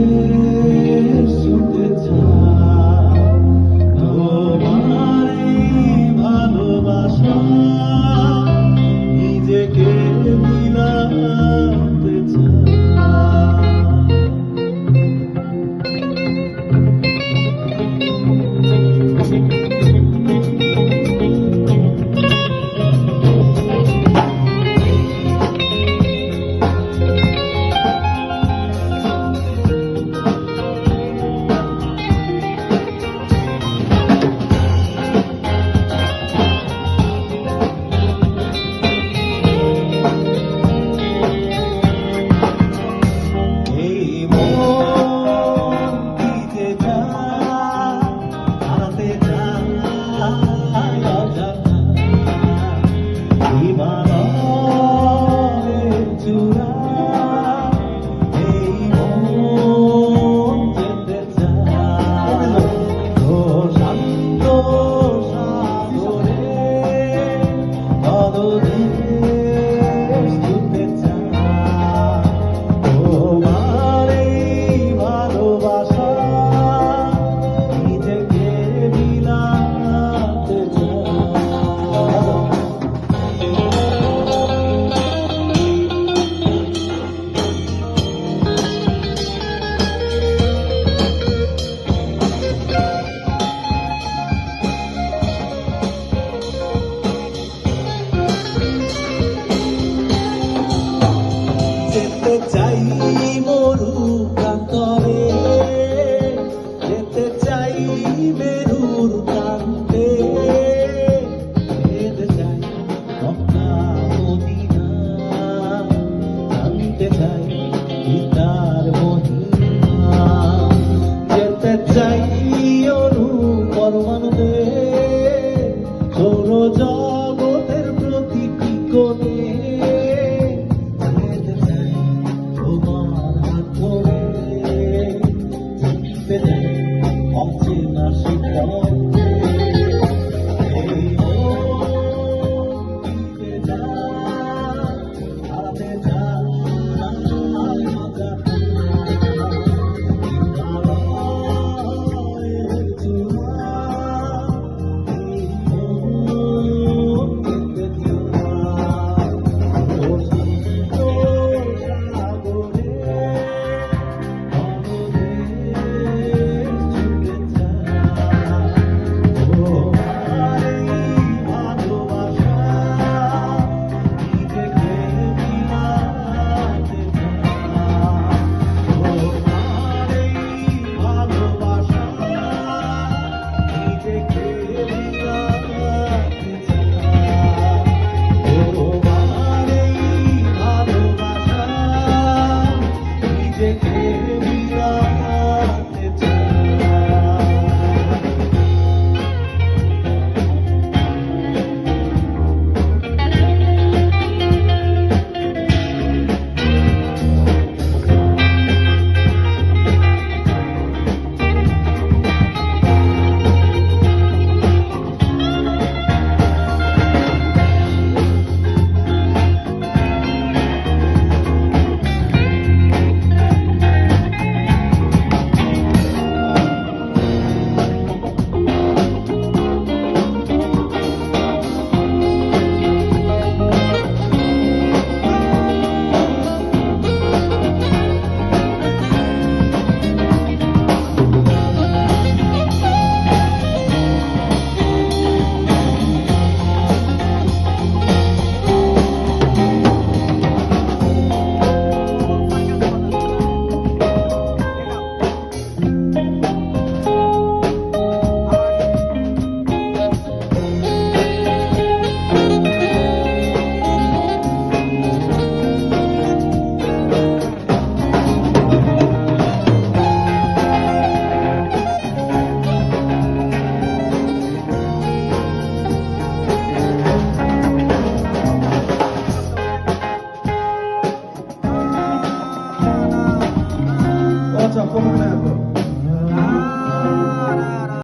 Thank you. চাই মরু প্রান্তরে যেতে চাই মেরুর প্রান্তে যেতে চাই মক্কা মদিনা। জানতে চাই পিতার মহিমা। যেতে চাই অনু জগতের প্রতি প্রতিটি কোণে।